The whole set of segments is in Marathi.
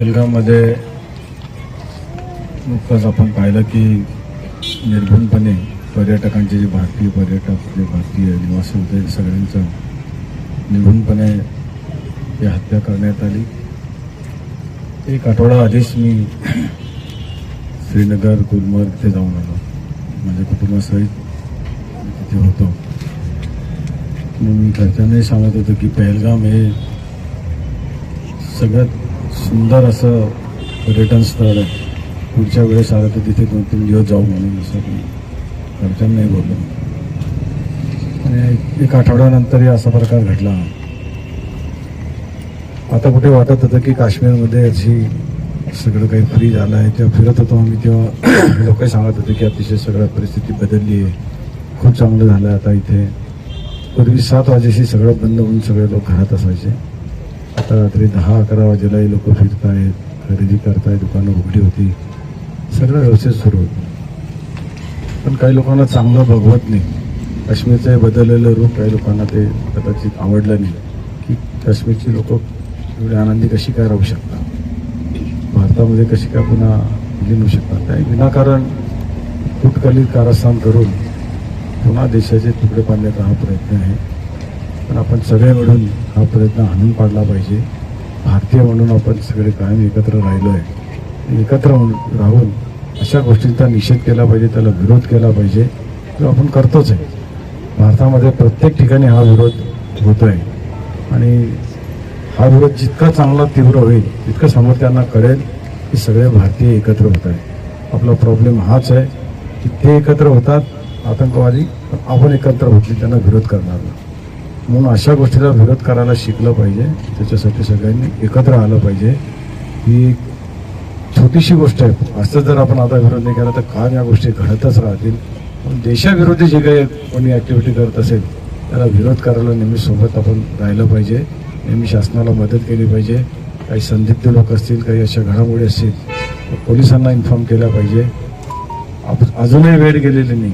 बेलगावमध्ये नुकतंच आपण पाहिलं की निर्भूनपणे पर्यटकांचे जे भारतीय पर्यटक जे भारतीय निवासी होते सगळ्यांचं निर्भूनपणे ही हत्या करण्यात आली. एक आठवडा आधीच मी श्रीनगर गुलमर्ग इथे जाऊन आलो. माझ्या कुटुंबासहित तिथे होतो. मग मी घरच्यांनाही सांगत होतो की पहलगाम हे सगळ्यात सुंदर असं पर्यटन स्थळ आहे. पुढच्या वेळेस आलं तर तिथे दोन तीन दिवस जाऊ म्हणून असं मी घरच्यांनाही बोललो. आणि एक- आठवड्यानंतरही असा प्रकार घडला. आता कुठे वाटत होतं की काश्मीरमध्ये अशी सगळं काही फ्री झालं आहे तेव्हा फिरत होतो आम्ही तेव्हा लोकही सांगत होते की अतिशय सगळ्या परिस्थिती बदलली आहे. खूप चांगलं झालं आहे आता इथे. पूर्वी सात वाजेशी सगळं बंद होऊन सगळे लोक घरात असायचे. आता रात्री दहा अकरा वाजेलाही लोक फिरतायत खरेदी करतायत दुकानं उघडी होती. सगळं व्यवस्थित सुरू होतं. पण काही लोकांना चांगलं बघवत नाही. काश्मीरचं हे बदललेलं रूप काही लोकांना ते कदाचित आवडलं नाही. की काश्मीरची लोक एवढी आनंदी कशी काय राहू शकतात? भारतामध्ये कशी काय पुन्हा विलीन शकतात? त्या विनाकारण तुटकलीत कारस्थान करून पुन्हा देशाचे तुकडे पाडण्याचा हा प्रयत्न आहे. पण आपण सगळे मिळून हा प्रयत्न हाणून पाडला पाहिजे. भारतीय म्हणून आपण सगळे कायम एकत्र राहिलो आहे एकत्र राहून अशा गोष्टींचा निषेध केला पाहिजे त्याला विरोध केला पाहिजे. तो आपण करतोच आहे. भारतामध्ये प्रत्येक ठिकाणी हा विरोध होतो आहे आणि हा विरोध जितका चांगला तीव्र होईल तितकं समोरच्यांना कळेल की सगळे भारतीय एकत्र होत आहे आपला प्रॉब्लेम हाच आहे की ते एकत्र होतात आतंकवादी पण आपण एकत्र होतील त्यांना विरोध करणार नाही. म्हणून अशा गोष्टीला विरोध करायला शिकलं पाहिजे. त्याच्यासाठी सगळ्यांनी एकत्र आलं पाहिजे. ही छोटीशी गोष्ट आहे. असं जर आपण आता विरोध नाही केला तर काम या गोष्टी घडतच राहतील. पण देशाविरोधी जे काही कोणी ॲक्टिव्हिटी करत असेल त्याला विरोध करायला नेहमी सोबत आपण राहिलं पाहिजे. नेहमी शासनाला मदत केली पाहिजे. काही संदिग्ध लोक असतील काही अशा घडामोडी असतील पोलिसांना इन्फॉर्म केला पाहिजे. आप- अजूनही वेळ गेलेली नाही.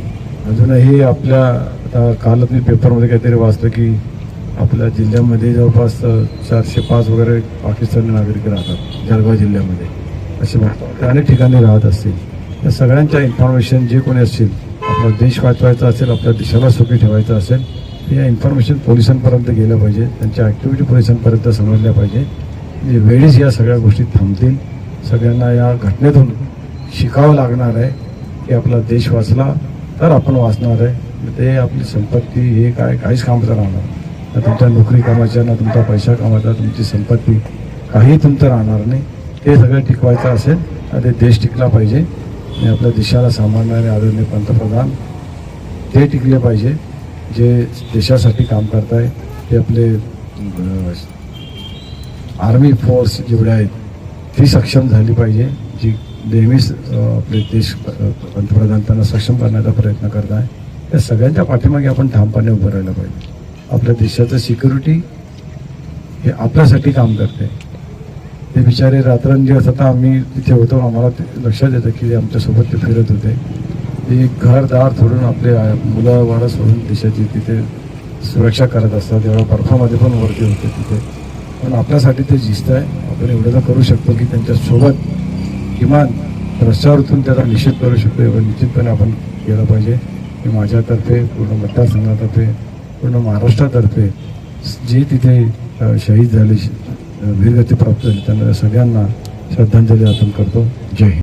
अजूनही आपल्या आता कालच मी पेपरमध्ये काहीतरी वाचलं की आपल्या जिल्ह्यामध्ये जवळपास चारशे पाच वगैरे पाकिस्तानी नागरिक राहतात जळगाव जिल्ह्यामध्ये असे म्हणतात. अनेक ठिकाणी राहत असतील. या सगळ्यांच्या इन्फॉर्मेशन जे कोणी असतील आपला देश वाचवायचा असेल आपल्या देशाला सुखी ठेवायचं असेल या इन्फॉर्मेशन पोलिसांपर्यंत गेलं पाहिजे त्यांच्या ॲक्टिव्हिटी पोलिसांपर्यंत समजल्या पाहिजे. म्हणजे वेळीच या सगळ्या गोष्टी थांबतील. सगळ्यांना या घटनेतून शिकावं लागणार आहे की आपला देश वाचला तर आपण वाचणार आहे. ते आपली संपत्ती हे काय काहीच कामाचं राहणार. ना तुमच्या नोकरी कामाच्या ना तुमचा पैसा कामाचा तुमची संपत्ती. काही तुमचं राहणार नाही. ते सगळं टिकवायचं असेल तर ते देश टिकला पाहिजे. आणि आपल्या देशाला सांभाळणारे आदरणीय पंतप्रधान ते टिकले पाहिजे जे देशासाठी काम करत आहे ते आपले आर्मी फोर्स जेवढे आहेत ती सक्षम झाली पाहिजे जी नेहमीच आपले देश पंतप्रधान त्यांना सक्षम करण्याचा प्रयत्न करत आहे. त्या सगळ्यांच्या पाठीमागे आपण ठामपणे उभं राहिलं पाहिजे. आपल्या देशाचं सिक्युरिटी हे आपल्यासाठी काम करते. ते बिचारे रात्रंदिवस आता आम्ही तिथे होतो आम्हाला ते लक्षात येतं की ते आमच्यासोबत ते फिरत होते. ते घरदार सोडून आपले मुलं वाडं सोडून देशाची तिथे सुरक्षा करत असतात. एवढ्या बर्फामध्ये पण वरती होते तिथे. पण आपल्यासाठी ते जिस्त आहे. आपण एवढं तर करू शकतो की त्यांच्यासोबत किमान रस्त्यावरतून त्याचा निषेध करू शकतो एवढं निश्चितपणे आपण केलं पाहिजे. की माझ्यातर्फे पूर्ण मतदारसंघातर्फे पूर्ण महाराष्ट्रातर्फे जे तिथे शहीद झाले वीरगती प्राप्त झाली त्यांना सगळ्यांना श्रद्धांजली अर्पण करतो. जय